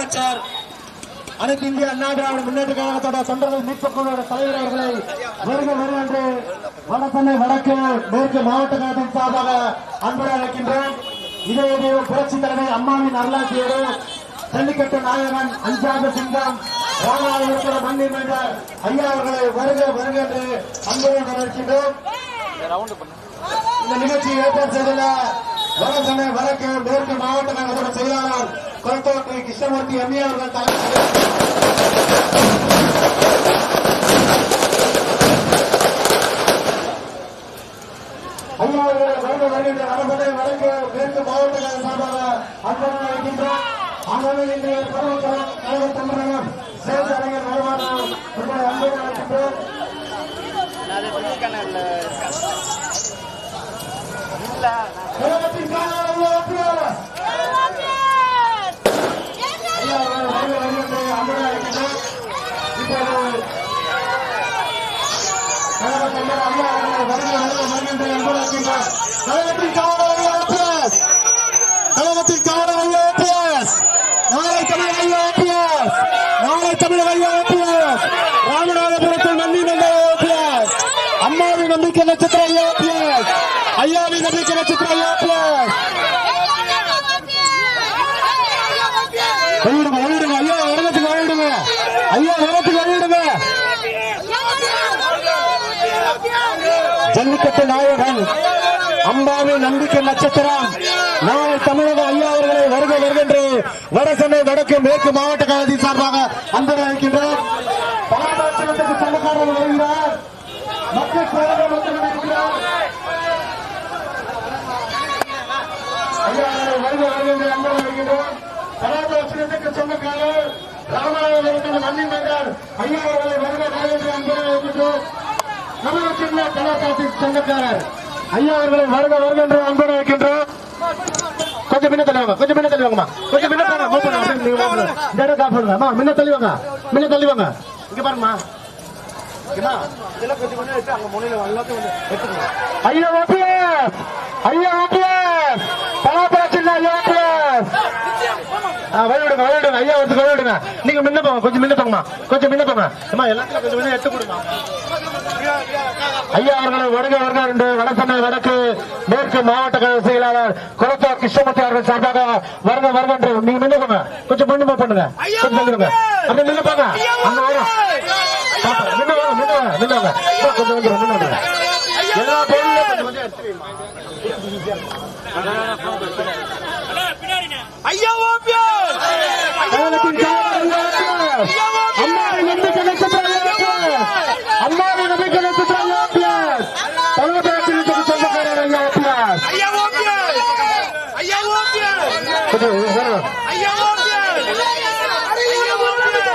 முதலமைச்சர் அனைத்து இந்திய அண்ணா திராவிட முன்னேற்ற கழகத்தோட தொண்டர்கள் மீட்பு குழுவோட தலைவர் அவர்களை வருக வருக என்று வடசென்னை வடக்கு மேற்கு மாவட்ட கழகத்தின் சார்பாக அன்புடன் அழைக்கின்றோம். இதே புரட்சி தலைவர் அம்மாவின் அருளாட்சியோடு ஜல்லிக்கட்டு நாயகன் அஞ்சாத சிங்கம் ராமாவரத்தில் மண்ணில் என்ற ஐயா அவர்களை வருக வருக என்று அன்புடன் வரவேற்கின்றோம். இந்த நிகழ்ச்சியை ஏற்பாடு செய்துள்ள வடசென்னை வடக்கு மேற்கு மாவட்ட கழகத்தோட செயலாளர் கொளத்தோட்டை கிருஷ்ணமூர்த்தி எம்ஏ அவர்கள் தலைமையில் ஐயா வடக்கு மேற்கு சார்பாக அன்புடன் அழைக்கின்றோம். ஆகவே இன்றைய கழக தமிழகம் சேர்ந்த அறிஞர் வருமானம் அன்புடன் அழைக்கின்றோம் கழகத்தின் காரணம் ஓட்டுநர் ஐயா அவர்கள் வருக வருகின்ற அன்புடன் அழைக்கின்றோம் இப்போது கழக தலைவர் ஐயா அவர்களை வருக வருக வருகின்ற அன்புடன் அழைக்கின்றோம் கழகத்தின் காவலர் ஓபிஎஸ் கழகத்தின் காவலர் ஐயா ஓபிஎஸ் நாளை தமிழ் ஐயா ஓபிஎஸ் நாளை தமிழ் ஐயா ஓபிஎஸ் ராமநாதபுரத்தில் நன்றி நந்த ஓபிஎஸ் அம்மாவின் நம்பிக்கை நட்சத்திர ஐயா ஓபிஎஸ் ஐயாவின் நம்பிக்கை நட்சத்திர ஐயா ஓபிஎஸ் வெளியிடுங்க வெளியிடுங்க ஐயா வரத்துக்கு வெளியிடுங்க ஐயா வெளியிடுங்க ஜல்லிக்கட்டு நாயகன் அம்பாவின் நம்பிக்கை நட்சத்திரம் நாளை தமிழக ஐயா அவர்களை வருக வருகின்ற வடசென்னை வடக்கு மேற்கு மாவட்ட கழகத்தின் சார்பாக அன்பு அழைக்கின்றோம் பாரதாட்சணத்துக்கு சொந்தக்காரர் வருகிறார் மக்கள் பேரவை மக்கள் இருக்கிறார் ஐயா அவர்களை வருக வருகின்ற அன்புடன் அழைக்கின்றோம் கலாச்சாரத்துக்கு சொந்தக்காரர் மண்ணின் ஐயா அவர்களை வருக அன்புடன் அழைக்கின்றோம். நமது சொந்தக்காரர். ஐயா அவர்களை வருக வருக என்று வைக்கின்றோம் கொஞ்சம் முன்ன கொஞ்சம் முன்ன தள்ளுவாங்கம்மா கொஞ்சம் முன்ன மூவ் பண்ணுங்க. அப்படியே நீங்க அம்மா முன்ன முன்ன இங்க பாருங்கம்மா. இதெல்லாம் கொஞ்சம் கொஞ்சம் எடுத்து அங்க முனையில எல்லாத்தையும் வந்து எடுத்துக்கோங்க. ஐயா ஓபிஎஸ் ஐயா ஓபிஎஸ் கலாச்சார சின்ன ஐயா ஓபிஎஸ் வழிவிடுங்க வழிவிடுங்க. ஐயா ஒருத்தர் வழிவிடுங்க. நீங்க முன்ன போங்க கொஞ்சம் முன்ன போங்கம்மா. கொஞ்சம் முன்ன போங்க அம்மா எல்லாத்தையும் கொஞ்சம் முன்ன எடுத்து கொடுங்க. ஐயா அவர்களை வருக வருக என்று வடசென்னை வடக்கு மேற்கு மாவட்ட கழக செயலாளர் குளத்தூர் கிருஷ்ணமூர்த்தி அவர்கள் சார்பாக வருக வருக என்று நீங்க முன்ன போங்க. கொஞ்சம் முன்ன பண்ணுங்க. கொஞ்சம் சொல்லுங்க அப்படியே முன்ன போங்க. அங்க வரும் முன்ன வாங்க முன்ன வாங்க முன்ன வாங்க. இதோ கொஞ்சம் வந்துரும், முன்ன வந்துரும். எல்லா பொருளும் கொஞ்சம் கொஞ்சம் எடுத்து வைங்க. ஐயா ஓபியஸ் கழகத்தின் செயலாளர் அம்மாவின் நம்பிக்கை நட்சத்திரம் ஐயாப்பியாஸ். அம்மாவின் நம்பிக்கை நட்சத்திரம் ஐயாப்பியாஸ். தமிழகத்திற்கு சொந்தக்காரர் ஐயாப்பியாஸ். ஐயா ஓபியஸ் ஐயா ஓபியஸ் கொஞ்சம் வரும். ஐயா ஓபியஸ் ஐயா ஓபியஸ்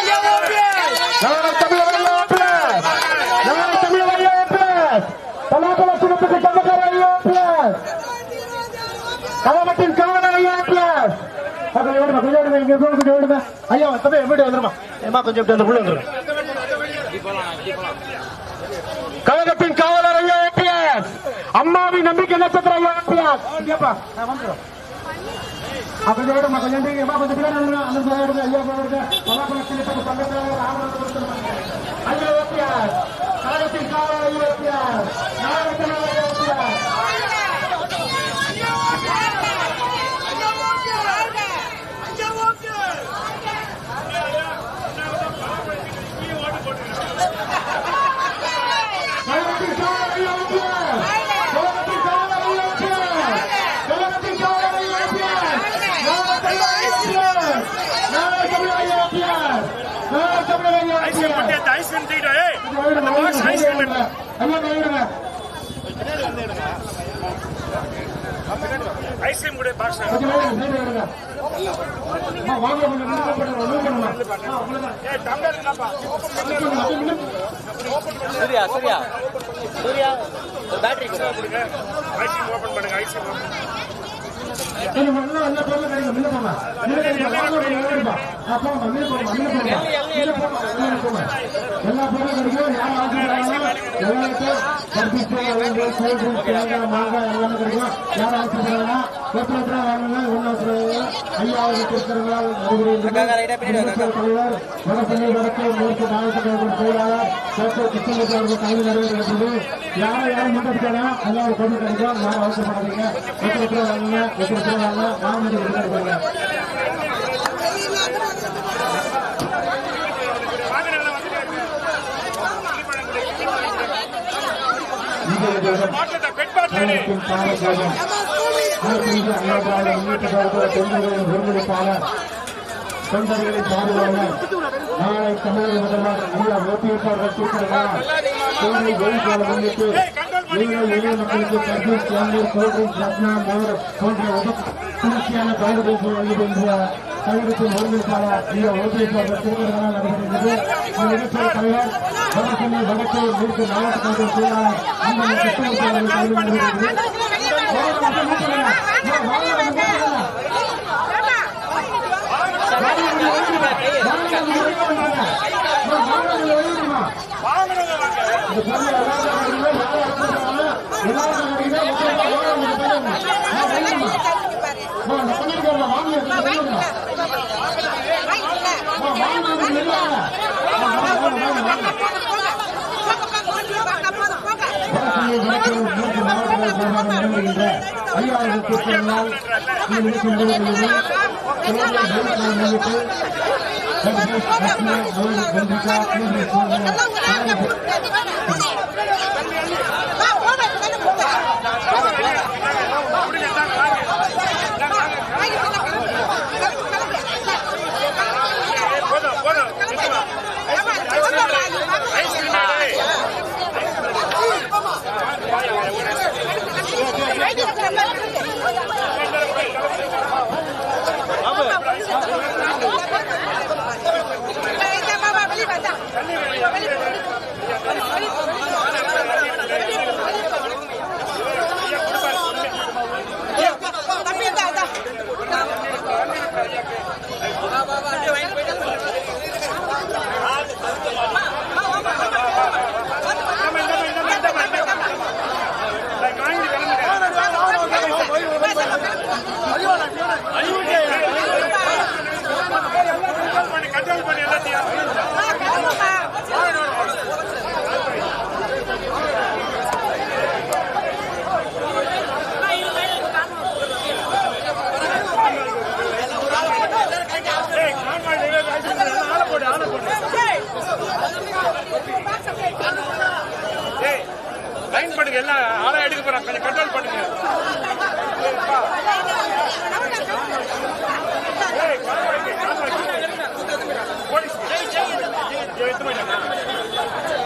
ஐயா ஓபியஸ் நாங்கள் தமிழர் ஐயாப்பியாஸ். நாங்கள் தமிழர் ஐயாப்பியாஸ். தமிழகத்திற்கு சொந்தக்காரர் ஐயாப்பியாஸ். கழகத்தின் காவலர் ஐயாப்பியாஸ். கொஞ்சம் கொஞ்சம் விடுங்க, இங்க இருக்கவங்க கொஞ்சம் விடுங்க. ஐயா தம்பி எப்படி வந்துருமா ஏமா கொஞ்சம் இப்படி வந்து உள்ள வந்துருங்க கழகத்தின் காவலர் ஐயா ஏபிஎஸ் அம்மாவின் நம்பிக்கை நட்சத்திரம் ஐயா ஏபிஎஸ் இங்கப்பா நான் வந்துடுறோம் கொஞ்சம் கொஞ்சம் கொஞ்சம் பின்னாடி வந்துருங்க. அந்த ஐயா போடுங்க பலாப்பழத்தில் ஐயா ஏபிஎஸ் கழகத்தின் காவலர் ஐயா ஏபிஎஸ் நாகத்தில் ஐயா ஏபிஎஸ் கழகத்தின் காவலர் ஐயா ஏபிஎஸ் கழகத்தின் காவலர் ஐயா ஏபிஎஸ் கழகத்தின் காவலர் ஐயா ஏபிஎஸ் நாகத்தில் ஐயா ஏபிஎஸ் நாகத்தில் ஐயா ஏபிஎஸ் நாகத்தில் ஐயா ஏபிஎஸ் ஐஸ்கிரீம் தூக்கிட்டு ஏய் ஐயா கைவிடுங்க ஐஸ்கிரீம் கூட பாக்ஸ் கொஞ்சம் கைவிடுங்க கைவிடுங்க அம்மா, வாங்க கொஞ்சம் முன்னாடி போட்டுருங்க, move பண்ணுங்க. ஆ, அவ்வளவுதான். ஏய் டம்ளர் என்னப்பா? சூர்யா சூர்யா. சூர்யா பேட்டரி கொடு. ஐஸ்கிரீம் ஓபன் பண்ணுங்க ஐஸ்கிரீம் கொஞ்சம் நல்லா எல்லா பொருளும் கிடைக்கும் கிடைக்கும் எல்லா பொருளும் கிடைக்கும் ஆசைப்படுறாங்களோ எல்லாருக்கும் அவங்க கூல் ட்ரிங்க்ஸ் மாங்காய் எல்லாமே கிடைக்கும் யார் ஒருத்தர் ஒருத்தரா வாங்குங்க தலைவர் வடசென்னை வடக்கு மேற்கு மாவட்ட செயலாளர் டாக்டர் கிருஷ்ணமூர்த்தி அவர்கள் நிறைவேற்றது யாரும் ஒரு பொருள் கிடைக்கும் யாரும் ஒருத்தர் வாங்குங்க ஒருத்தர் வாங்க கொடுக்குறாங்க வாங்க நல்லா வந்துட்டு இது பாட்டில் பெட் பாட்டில் தமிழகத்தின் பாலகோபம் அனைத்து அண்ணா திராவிட முன்னேற்ற கழக தொண்டர்களின் ஒருங்கிணைப்பாளர் தொண்டர்களை பாதுகாக்க நாளை தமிழக முதல்வர் ஐயா ஓபிஎஸ் கூப்பிடுகிறார் கோவை வெயில்கால முன்னிட்டு ஏழை எளிய மக்களுக்கு தர்பூஸ் தேநீர் கூல்ட்ரிங்க்ஸ் ரத்னா மோர் போன்ற உப குளிர்ச்சியான பயிர்கள் வழங்கி கழகத்தின் ஒருங்கிணைப்பாளர் இந்த ஓபிஎஸ் தேர்தல்களால் நடைபெறுகிறது இந்த நிகழ்ச்சியின் தலைவர் வடசென்னை வடக்கு மேற்கு மாவட்ட கழக செயலாளர் அந்த கிருஷ்ணமூர்த்தி அவர்கள் கல்வி நடைபெறுகிறது வாங்கினவங்க வாங்க. ஐயாயிரத்தி நாள் இந்த நிகழ்ச்சி நடைபெறுகிறது போதும் போதும் ஐஸ்கிரீம் நம்ம இந்த இந்த இந்த வாங்கி கிளம்புங்க பண்ணி கண்ட்ரோல் பண்ணி எல்லாத்தையும் ஏய் கான்வாய் ஆளை போடு ஆளை போடு ஏய் லைன் பண்ணுங்க எல்லாம் ஆளை எடுக்க போறாங்க கொஞ்சம் கண்ட்ரோல் பண்ணுங்க ஏய், போலீஸ் ஏய், எடுத்து போயிட்டாங்க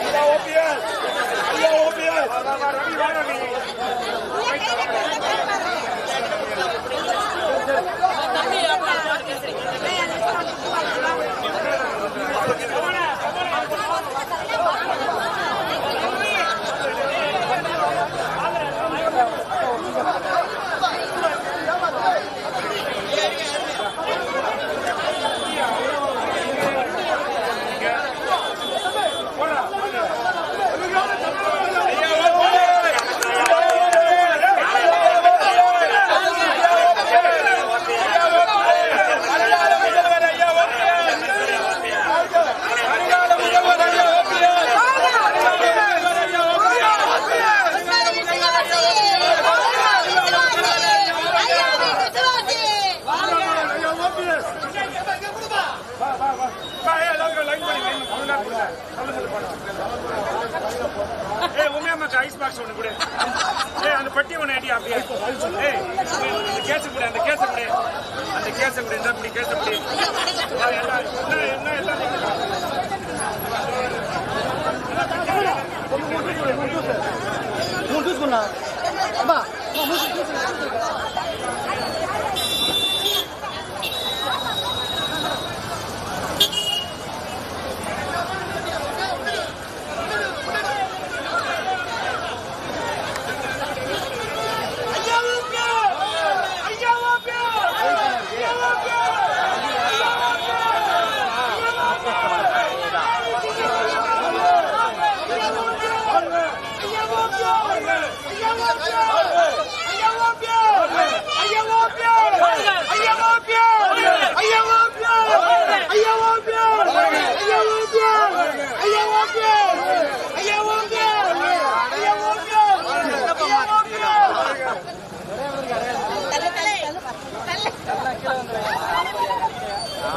ஐயா ஓபிஎஸ் ஐயா ஓபிஎஸ் ரவி வாங்க நீ ஐயா ஓபிஎஸ் வா வா வா வா ஏய் எல்லாரும் லைன் பண்ணி லைன் பண்ணி லைன் பண்ணி சொல்ல சொல்ல போடா ஏய் உண்மையாமாக்கு ஐஸ் பாக்ஸ் ஒன்று கொடு ஏய் அந்த பட்டி ஒன்று அடி அப்படியே ஏய் அந்த கேஸ் கொடு அந்த கேஸ் கொடு அந்த கேஸ் கொடு இந்த அப்படி கேஸ் அப்படி என்ன என்ன எல்லாம் ஏன்டா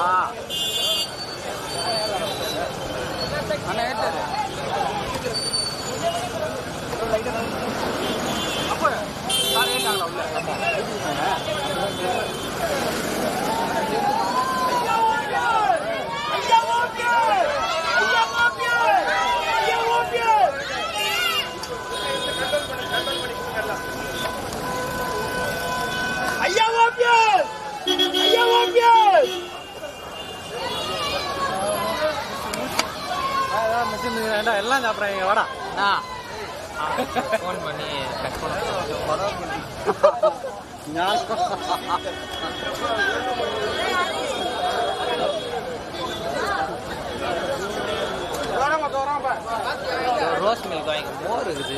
Ah. எல்லாம் சாப்பிட்றாங்க வாடா. ஃபோன் பண்ணி கட் பண்ண. ரோஸ் மில்க் வாங்கி மோர் இருக்குது.